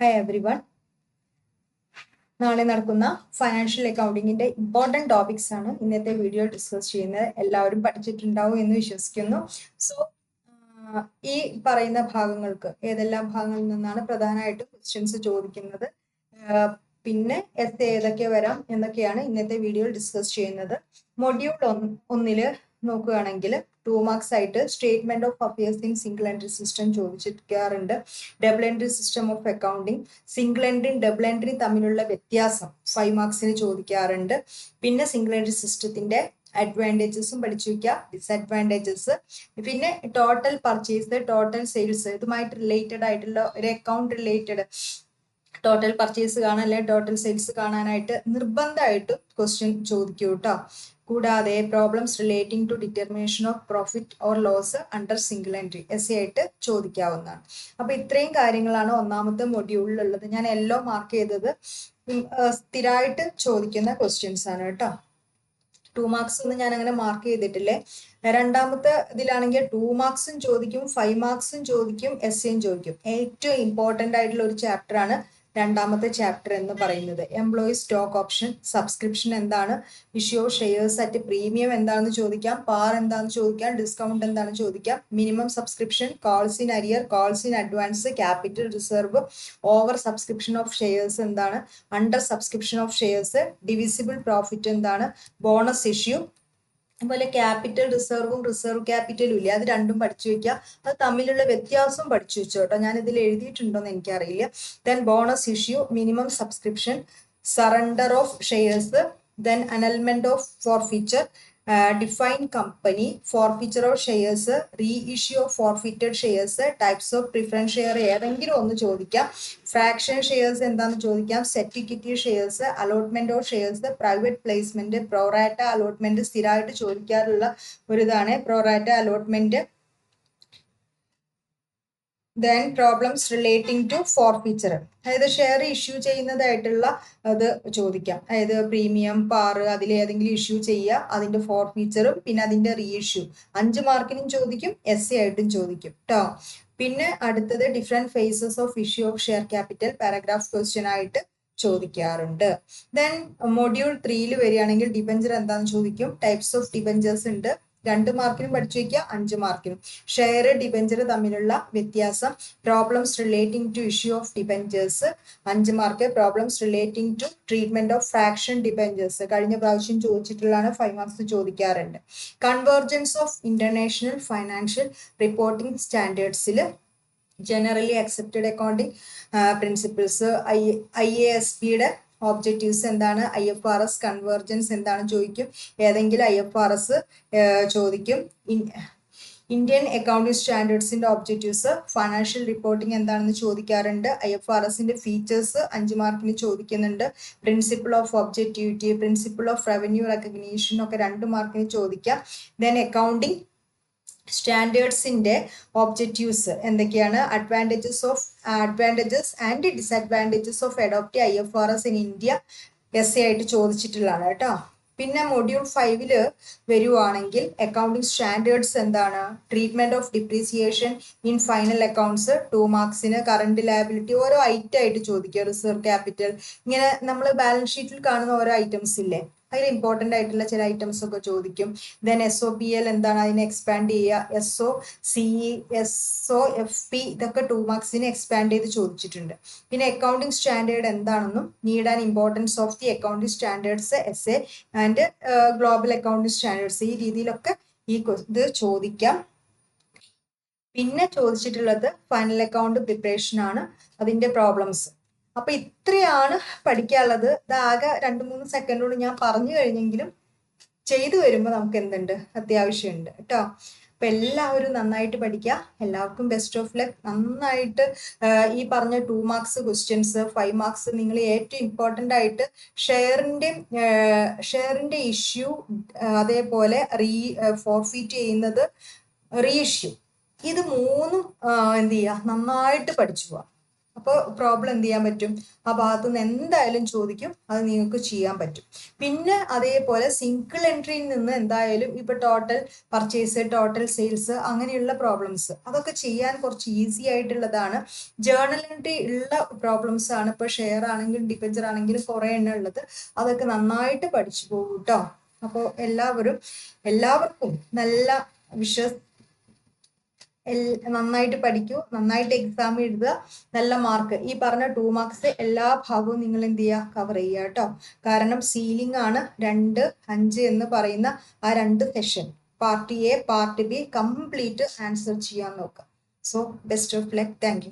Hi every one നാളെ നടക്കുന്ന financial അക്കൗണ്ടിങ്ങിന്റെ important topics ആണ് ഇന്നത്തെ വീഡിയോ ഡിസ്കസ് ചെയ്യുന്നത്. എല്ലാവരും പഠിച്ചിട്ടുണ്ടാവും എന്ന് വിശ്വസിക്കുന്നു. സോ ഈ പറയുന്ന ഭാഗങ്ങൾക്ക് ഏതെല്ലാം ഭാഗങ്ങളിൽ നിന്നാണ് പ്രധാനമായിട്ടും ക്വസ്റ്റ്യൻസ് ചോദിക്കുന്നത്? പിന്നെ എസ് ഏതൊക്കെ വരാം എന്നൊക്കെയാണ് ഇന്നത്തെ വീഡിയോയിൽ ഡിസ്കസ് ചെയ്യുന്നത്. മൊഡ്യൂൾ ഒന്നിൽ നോക്കുകയാണെങ്കിൽ ടു മാർക്സ് ആയിട്ട് statement of affairs in single entry system ചോദിച്ചിരിക്കാറുണ്ട്. Double entry system of accounting single എൻട്രിയും ഡബിൾ എൻട്രി തമ്മിലുള്ള വ്യത്യാസം ഫൈവ് മാർക്സിന് ചോദിക്കാറുണ്ട്. പിന്നെ സിംഗിൾ എൻട്രി സിസ്റ്റത്തിന്റെ അഡ്വാന്റേജസും പഠിച്ചു വയ്ക്കുക ഡിസഡ്വാന്റേജസ് പിന്നെ ടോട്ടൽ പർച്ചേസ് ടോട്ടൽ സെയിൽസ് ഇതുമായിട്ട് റിലേറ്റഡ് ആയിട്ടുള്ള ഒരു അക്കൗണ്ട് റിലേറ്റഡ് ടോട്ടൽ പർച്ചേസ് കാണാൻ അല്ലെങ്കിൽ ടോട്ടൽ സെയിൽസ് കാണാനായിട്ട് നിർബന്ധമായിട്ട് ക്വസ്റ്റ്യൻ ചോദിക്കൂ കേട്ടോ കൂടാതെ problems relating to determination of profit or loss under single entry S ആയിട്ട് ചോദിക്കാവുന്നതാണ്. അപ്പൊ ഇത്രയും കാര്യങ്ങളാണ് ഒന്നാമത്തെ മൊഡ്യൂളിലുള്ളത് ഞാൻ എല്ലോ മാർക്ക് ചെയ്തത് സ്ഥിരമായിട്ട് ചോദിക്കുന്ന ക്വസ്റ്റ്യൻസ് ആണ് കേട്ടോ ടു മാർക്സ് ഒന്നും ഞാൻ അങ്ങനെ മാർക്ക് ചെയ്തിട്ടില്ലേ? രണ്ടാമത്തെ ഇതിലാണെങ്കിൽ ടു മാർക്സും ചോദിക്കും ഫൈവ് മാർക്സും ചോദിക്കും എസ് എയും ചോദിക്കും. ഏറ്റവും ഇമ്പോർട്ടന്റ് ആയിട്ടുള്ള ഒരു ചാപ്റ്റർ ആണ് രണ്ടാമത്തെ ചാപ്റ്റർ എന്ന് പറയുന്നത്. എംപ്ലോയി സ്റ്റോക്ക് ഓപ്ഷൻ സബ്സ്ക്രിപ്ഷൻ എന്താണ്? ഇഷ്യൂ ഷെയർസ് അറ്റ് പ്രീമിയം എന്താണെന്ന് ചോദിക്കാം. പാർ എന്താണെന്ന് ചോദിക്കാം. ഡിസ്കൗണ്ട് എന്താണെന്ന് ചോദിക്കാം. Minimum subscription calls in arrear calls in advance capital reserve over subscription of shares എന്താണ്? Under subscription of shares divisible profit എന്താണ്? ബോണസ് ഇഷ്യൂ അതുപോലെ ക്യാപിറ്റൽ റിസർവും റിസർവ് ക്യാപിറ്റലും ഇല്ല? അത് രണ്ടും പഠിച്ചു വെക്കുക അത് തമ്മിലുള്ള വ്യത്യാസവും പഠിച്ചു വെച്ചു കേട്ടോ ഞാൻ ഇതിൽ എഴുതിയിട്ടുണ്ടോന്ന് എനിക്കറിയില്ല. Then bonus issue minimum subscription surrender of shares then annulment of forfeiture define company forfeiture of shares reissue of forfeited shares types of preference share ഏതെങ്കിലും ഒന്ന് ചോദിക്കാം. ഫ്രാക്ഷൻ ഷെയർസ് എന്താണെന്ന് ചോദിക്കാം. Sweat equity shares allotment of shares private placement pro rata allotment സ്ഥിരമായിട്ട് ചോദിക്കാറുള്ള ഒരു ഇതാണ് pro rata allotment then problems relating to forfeiture അതായത് ഷെയർ ഇഷ്യൂ ചെയ്യുന്നതായിട്ടുള്ള അത് ചോദിക്കാം. അതായത് പ്രീമിയം പാറ് അതിൽ ഏതെങ്കിലും ഇഷ്യൂ ചെയ്യുക അതിന്റെ ഫോർഫീച്ചറും പിന്നെ അതിന്റെ റീ ഇഷ്യൂ അഞ്ച് മാർക്കിനും ചോദിക്കും എസ് സി ആയിട്ടും ചോദിക്കും കേട്ടോ പിന്നെ അടുത്തത് different phases of issue of share capital paragraph question ആയിട്ട് ചോദിക്കാറുണ്ട്. ദെൻ മൊഡ്യൂൾ ത്രീയിൽ വരികയാണെങ്കിൽ ഡിബഞ്ചർ എന്താണെന്ന് ചോദിക്കും. ടൈപ്സ് ഓഫ് ഡിബഞ്ചേഴ്സ് ഉണ്ട്. രണ്ട് മാർക്കിനും പഠിച്ചു വയ്ക്കുക അഞ്ച് മാർക്കിനും. ഷെയർ ഡിബഞ്ചർ തമ്മിലുള്ള വ്യത്യാസം problems relating to issue of debentures അഞ്ച് mark problems relating to treatment of fraction debentures കഴിഞ്ഞ പ്രാവശ്യം ചോദിച്ചിട്ടുള്ളതാണ് ഫൈവ് മാർക്സ് ചോദിക്കാറുണ്ട്. Convergence of international financial reporting സ്റ്റാൻഡേർഡ്സിൽ generally accepted accounting principles I I S പിയുടെ ഓബ്ജക്റ്റീവ്സ് എന്താണ്? I F R S convergence എന്താണ് ചോദിക്കും. ഏതെങ്കിലും ഐ എഫ് ആർ എസ് ചോദിക്കും. ഇന്ത്യൻ അക്കൗണ്ടിംഗ് സ്റ്റാൻഡേർഡ്സിന്റെ ഒബ്ജക്റ്റീവ്സ് ഫൈനാൻഷ്യൽ റിപ്പോർട്ടിംഗ് എന്താണെന്ന് ചോദിക്കാറുണ്ട്. ഐ എഫ് ആർ എസിന്റെ ഫീച്ചേഴ്സ് അഞ്ച് മാർക്കിന് ചോദിക്കുന്നുണ്ട്. Principle of objectivity principle of revenue recognition ഒക്കെ രണ്ട് മാർക്കിന് ചോദിക്കാം. ദെൻ അക്കൗണ്ടിംഗ് സ്റ്റാൻഡേർഡ്സിന്റെ ഒബ്ജക്റ്റീവ്സ് എന്തൊക്കെയാണ്? Advantages of advantages and disadvantages of adopt I F R S in India S A ആയിട്ട് ചോദിച്ചിട്ടുള്ളതാണ് കേട്ടോ. പിന്നെ മൊഡ്യൂൾ ഫൈവിൽ വരുവാണെങ്കിൽ അക്കൗണ്ടിങ് സ്റ്റാൻഡേർഡ്സ് എന്താണ്? Treatment of depreciation in final accounts two മാർക്സിന് current liability ഓരോ ഐറ്റം ആയിട്ട് ചോദിക്കുക. റിസർവ് ക്യാപിറ്റൽ ഇങ്ങനെ നമ്മൾ ബാലൻസ് ഷീറ്റിൽ കാണുന്ന ഓരോ ഐറ്റംസ് ഇല്ലേ? അതിൽ ഇമ്പോർട്ടന്റ് ആയിട്ടുള്ള ചില ഐറ്റംസ് ഒക്കെ ചോദിക്കും. Then S O P L എന്താണ് അതിനെ എക്സ്പാൻഡ് ചെയ്യുക? S O C E S O F P ഇതൊക്കെ ടു മാർക്സിന് എക്സ്പാൻഡ് ചെയ്ത് ചോദിച്ചിട്ടുണ്ട്. പിന്നെ അക്കൗണ്ടിങ് സ്റ്റാൻഡേർഡ് എന്താണെന്നും need and importance of the accounting standards S A and global accounting standards ഈ രീതിയിലൊക്കെ ഈ ഇത് ചോദിക്കാം. പിന്നെ ചോദിച്ചിട്ടുള്ളത് ഫൈനൽ അക്കൗണ്ട് പ്രിപ്പറേഷൻ ആണ്. അതിന്റെ പ്രോബ്ലംസ് അപ്പൊ ഇത്രയാണ് പഠിക്കാനുള്ളത്. ഇതാകെ രണ്ട് മൂന്ന് സെക്കൻഡോട് ഞാൻ പറഞ്ഞു കഴിഞ്ഞെങ്കിലും ചെയ്തു വരുമ്പോൾ നമുക്ക് എന്തുണ്ട്? അത്യാവശ്യമുണ്ട്. കേട്ടോ? അപ്പൊ എല്ലാവരും നന്നായിട്ട് പഠിക്കുക. എല്ലാവർക്കും ബെസ്റ്റ് ഓഫ് ലക്ക് നന്നായിട്ട് ഈ പറഞ്ഞ two marks questions five marks നിങ്ങൾ ഏറ്റവും ഇമ്പോർട്ടന്റ് ആയിട്ട് ഷെയറിന്റെ ഷെയറിന്റെ ഇഷ്യൂ അതേപോലെ റീ ഫോർഫീറ്റ് ചെയ്യുന്നത് റീ ഇഷ്യൂ ഇത് മൂന്നും എന്ത് ചെയ്യുക? നന്നായിട്ട് പഠിച്ചു പോവാം അപ്പോൾ പ്രോബ്ലം എന്ത് ചെയ്യാൻ പറ്റും? ആ ഭാഗത്തു നിന്ന് എന്തായാലും ചോദിക്കും അത് നിങ്ങൾക്ക് ചെയ്യാൻ പറ്റും. പിന്നെ അതേപോലെ സിംഗിൾ എൻട്രിയിൽ നിന്ന് എന്തായാലും ഇപ്പൊ ടോട്ടൽ പർച്ചേസ് ടോട്ടൽ സെയിൽസ് അങ്ങനെയുള്ള പ്രോബ്ലംസ് അതൊക്കെ ചെയ്യാൻ കുറച്ച് ഈസി ആയിട്ടുള്ളതാണ്. ജേർണൽ എൻട്രി ഉള്ള പ്രോബ്ലംസ് ആണ്. ഇപ്പൊ ഷെയർ ആണെങ്കിലും ഡിപ്പഞ്ചർ ആണെങ്കിലും കുറെ എണ്ണം ഉള്ളത്. അതൊക്കെ നന്നായിട്ട് പഠിച്ചു പോകും കേട്ടോ അപ്പോൾ എല്ലാവരും എല്ലാവർക്കും നല്ല വിശ്വസ് നന്നായിട്ട് പഠിക്കൂ നന്നായിട്ട് എക്സാം എഴുതുക നല്ല മാർക്ക് ഈ പറഞ്ഞ ടു മാർക്സ് എല്ലാ ഭാഗവും നിങ്ങൾ എന്ത് ചെയ്യുക? കവർ ചെയ്യുക കേട്ടോ. കാരണം സീലിംഗ് ആണ് രണ്ട് അഞ്ച് എന്ന് പറയുന്ന ആ രണ്ട് session part A part B complete answer ചെയ്യാൻ നോക്കുക. So best of luck thank